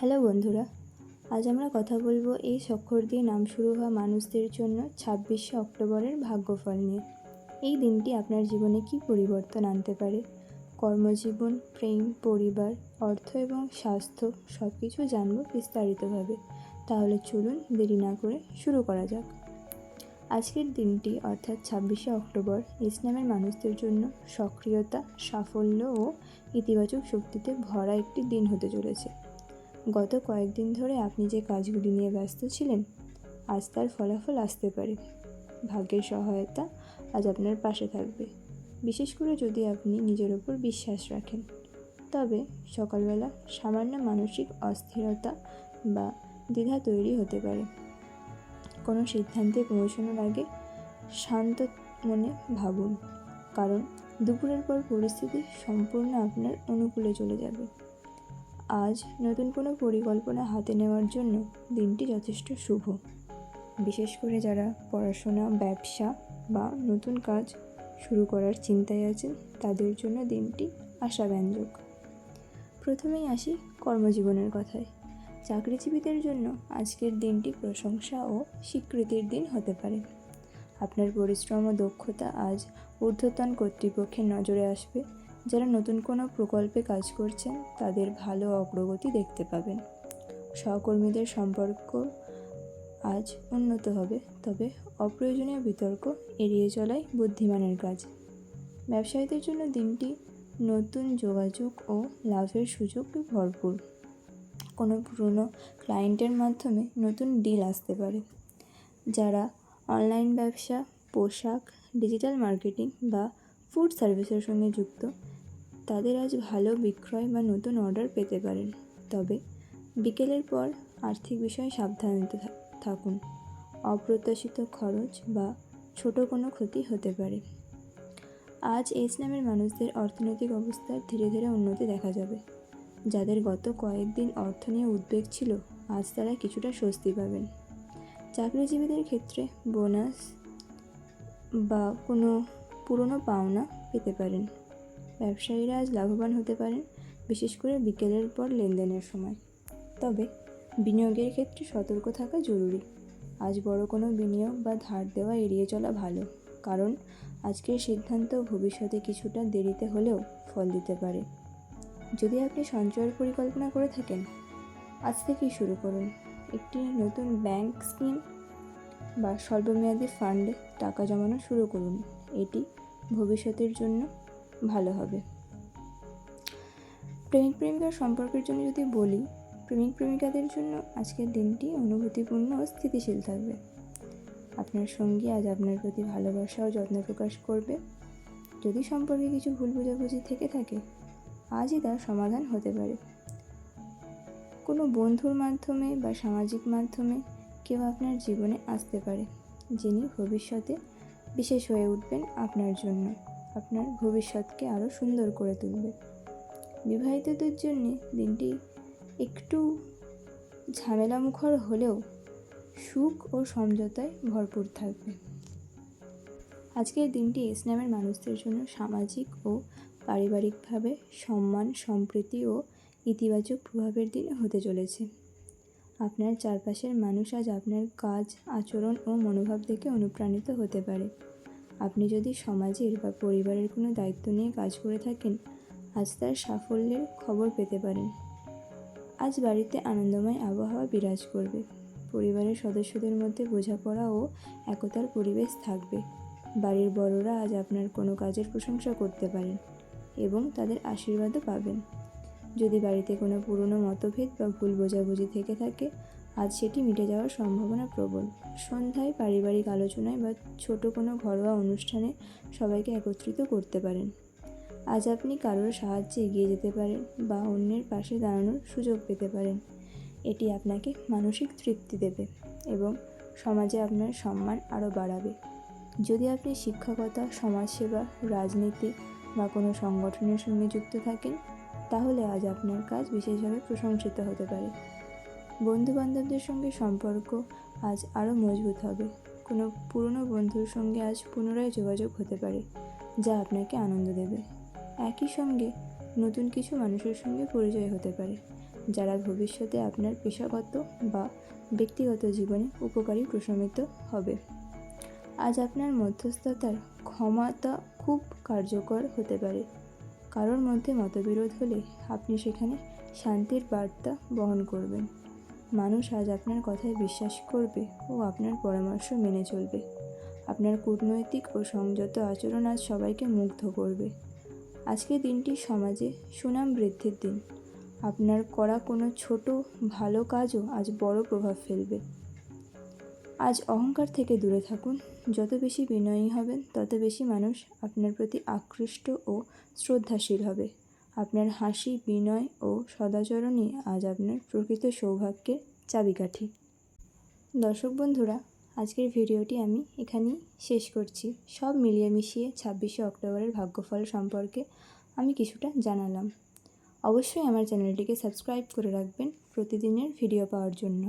Hello বন্ধুরা, আজ আমরা কথা বলব এই স্বক্ষর দিয়ে নাম শুরু হওয়া মানুষদের জন্য ছাব্বিশে অক্টোবরের ভাগ্যফল নিয়ে। এই দিনটি আপনার জীবনে কী পরিবর্তন আনতে পারে? কর্মজীবন, প্রেম, পরিবার, অর্থ এবং স্বাস্থ্য সব কিছু জানব বিস্তারিতভাবে। তাহলে চলুন দেরি না করে শুরু করা যাক। আজকের দিনটি অর্থাৎ ছাব্বিশে অক্টোবর ইসলামের মানুষদের জন্য সক্রিয়তা, সাফল্য ও ইতিবাচক শক্তিতে ভরা একটি দিন হতে চলেছে। গত কয়েকদিন ধরে আপনি যে কাজগুলি নিয়ে ব্যস্ত ছিলেন, আজ তার ফলাফল আসতে পারে। ভাগ্যের সহায়তা আজ আপনার পাশে থাকবে। বিশেষ করে যদি আপনি নিজের ওপর বিশ্বাস রাখেন। তবে সকালবেলা সামান্য মানসিক অস্থিরতা বা দ্বিধা তৈরি হতে পারে। কোনো সিদ্ধান্তে পৌঁছানোর আগে শান্ত মনে ভাবুন, কারণ দুপুরের পর পরিস্থিতি সম্পূর্ণ আপনার অনুকূলে চলে যাবে। আজ নতুন কোনো পরিকল্পনা হাতে নেওয়ার জন্য দিনটি যথেষ্ট শুভ। বিশেষ করে যারা পড়াশোনা, ব্যবসা বা নতুন কাজ শুরু করার চিন্তায় আছেন, তাদের জন্য দিনটি আশাব্যঞ্জক। প্রথমেই আসি কর্মজীবনের কথায়। চাকরিজীবীদের জন্য আজকের দিনটি প্রশংসা ও স্বীকৃতির দিন হতে পারে। আপনার পরিশ্রম ও দক্ষতা আজ ঊর্ধ্বতন কর্তৃপক্ষের নজরে আসবে। যারা নতুন কোনো প্রকল্পে কাজ করছেন, তাদের ভালো অগ্রগতি দেখতে পাবেন। সহকর্মীদের সম্পর্ক আজ উন্নত হবে, তবে অপ্রয়োজনীয় বিতর্ক এড়িয়ে চলাই বুদ্ধিমানের কাজ। ব্যবসায়ীদের জন্য দিনটি নতুন যোগাযোগ ও লাভের সুযোগে ভরপুর। কোনো পুরনো ক্লায়েন্টের মাধ্যমে নতুন ডিল আসতে পারে। যারা অনলাইন ব্যবসা, পোশাক ডিজিটাল মার্কেটিং বা ফুড সার্ভিসের সঙ্গে যুক্ত তাদের আজ ভালো বিক্রয় বা নতুন অর্ডার পেতে পারেন। তবে বিকেলের পর আর্থিক বিষয়ে সাবধানে থাকুন। অপ্রত্যাশিত খরচ বা ছোট কোনো ক্ষতি হতে পারে। আজ ইসলামের মানুষদের অর্থনৈতিক অবস্থার ধীরে ধীরে উন্নতি দেখা যাবে। যাদের গত কয়েকদিন অর্থ নিয়ে উদ্বেগ ছিল, আজ তারা কিছুটা স্বস্তি পাবেন। চাকরিজীবীদের ক্ষেত্রে বোনাস বা কোনো পুরনো পাওনা পেতে পারেন। ব্যবসায়ীরা আজ লাভবান হতে পারেন, বিশেষ করে বিকেলের পর লেনদেনের সময়। তবে বিনিয়োগের ক্ষেত্রে সতর্ক থাকা জরুরি। আজ বড় কোনো বিনিয়োগ বা ধার দেওয়া এড়িয়ে চলা ভালো, কারণ আজকের সিদ্ধান্ত ভবিষ্যতে কিছুটা দেরিতে হলেও ফল দিতে পারে। যদি আপনি সঞ্চয়ের পরিকল্পনা করে থাকেন, আজ থেকেই শুরু করুন। একটি নতুন ব্যাংক স্কিম বা স্বল্পমেয়াদী ফান্ডে টাকা জমানো শুরু করুন। এটি ভবিষ্যতের জন্য ভালো হবে। প্রেমিক প্রেমিকার সম্পর্কের জন্য যদি বলি, প্রেমিক প্রেমিকাদের জন্য আজকের দিনটি অনুভূতিপূর্ণ ও স্থিতিশীল থাকবে। আপনার সঙ্গী আজ আপনার প্রতি ভালোবাসা ও যত্ন প্রকাশ করবে। যদি সম্পর্কে কিছু ভুল বোঝাবুঝি থেকে থাকে, আজই তার সমাধান হতে পারে। কোনো বন্ধুর মাধ্যমে বা সামাজিক মাধ্যমে কেউ আপনার জীবনে আসতে পারে, যিনি ভবিষ্যতে বিশেষ হয়ে উঠবেন আপনার জন্য। আপনার ভবিষ্যৎকে আরও সুন্দর করে তুলবে। বিবাহিতদের জন্য দিনটি একটু ঝামেলামুখর হলেও সুখ ও সমঝোতায় ভরপুর থাকবে। আজকের দিনটি ইসলামের মানুষদের জন্য সামাজিক ও পারিবারিকভাবে সম্মান, সম্প্রীতি ও ইতিবাচক প্রভাবের দিন হতে চলেছে। আপনার চারপাশের মানুষ আজ আপনার কাজ, আচরণ ও মনোভাব দেখে অনুপ্রাণিত হতে পারে। আপনি যদি সমাজের বা পরিবারের কোনো দায়িত্ব নিয়ে কাজ করে থাকেন, আজ তার সাফল্যের খবর পেতে পারেন। আজ বাড়িতে আনন্দময় আবহাওয়া বিরাজ করবে। পরিবারের সদস্যদের মধ্যে বোঝাপড়া ও একতার পরিবেশ থাকবে। বাড়ির বড়রা আজ আপনার কোনো কাজের প্রশংসা করতে পারেন এবং তাদের আশীর্বাদও পাবেন। যদি বাড়িতে কোনো পুরনো মতভেদ বা ভুল বোঝাবুঝি থেকে থাকে আজ সেটি মিটে যাওয়ার সম্ভাবনা প্রবল। সন্ধ্যায় পারিবারিক আলোচনায় বা ছোট কোনো ঘরোয়া অনুষ্ঠানে সবাইকে একত্রিত করতে পারেন। আজ আপনি কারোর সাহায্যে এগিয়ে যেতে পারেন বা অন্যের পাশে দাঁড়ানোর সুযোগ পেতে পারেন। এটি আপনাকে মানসিক তৃপ্তি দেবে এবং সমাজে আপনার সম্মান আরও বাড়াবে। যদি আপনি শিক্ষকতা, সমাজসেবা, রাজনীতি বা কোনো সংগঠনের সঙ্গে যুক্ত থাকেন, তাহলে আজ আপনার কাজ বিশেষভাবে প্রশংসিত হতে পারে। বন্ধুবান্ধবদের সঙ্গে সম্পর্ক আজ আরও মজবুত হবে। কোনো পুরনো বন্ধুর সঙ্গে আজ পুনরায় যোগাযোগ হতে পারে, যা আপনাকে আনন্দ দেবে। একই সঙ্গে নতুন কিছু মানুষের সঙ্গে পরিচয় হতে পারে, যারা ভবিষ্যতে আপনার পেশাগত বা ব্যক্তিগত জীবনে উপকারী প্রশমিত হবে। আজ আপনার মধ্যস্থতার ক্ষমতা খুব কার্যকর হতে পারে। কারোর মধ্যে মতবিরোধ হলে আপনি সেখানে শান্তির বার্তা বহন করবেন। মানুষ আজ আপনার কথায় বিশ্বাস করবে ও আপনার পরামর্শ মেনে চলবে। আপনার কূটনৈতিক ও সংযত আচরণ আজ সবাইকে মুগ্ধ করবে। আজকে দিনটি সমাজে সুনাম বৃদ্ধির দিন। আপনার করা কোনো ছোট, ভালো কাজও আজ বড় প্রভাব ফেলবে। আজ অহংকার থেকে দূরে থাকুন। যত বেশি বিনয়ী হবেন, তত বেশি মানুষ আপনার প্রতি আকৃষ্ট ও শ্রদ্ধাশীল হবে। আপনার হাসি, বিনয় ও সদাচরণই আজ আপনার প্রকৃত সৌভাগ্যের চাবিকাঠি। দর্শক বন্ধুরা, আজকের ভিডিওটি আমি এখানেই শেষ করছি। সব মিলিয়ে মিশিয়ে ছাব্বিশে অক্টোবরের ভাগ্যফল সম্পর্কে আমি কিছুটা জানালাম। অবশ্যই আমার চ্যানেলটিকে সাবস্ক্রাইব করে রাখবেন প্রতিদিনের ভিডিও পাওয়ার জন্য।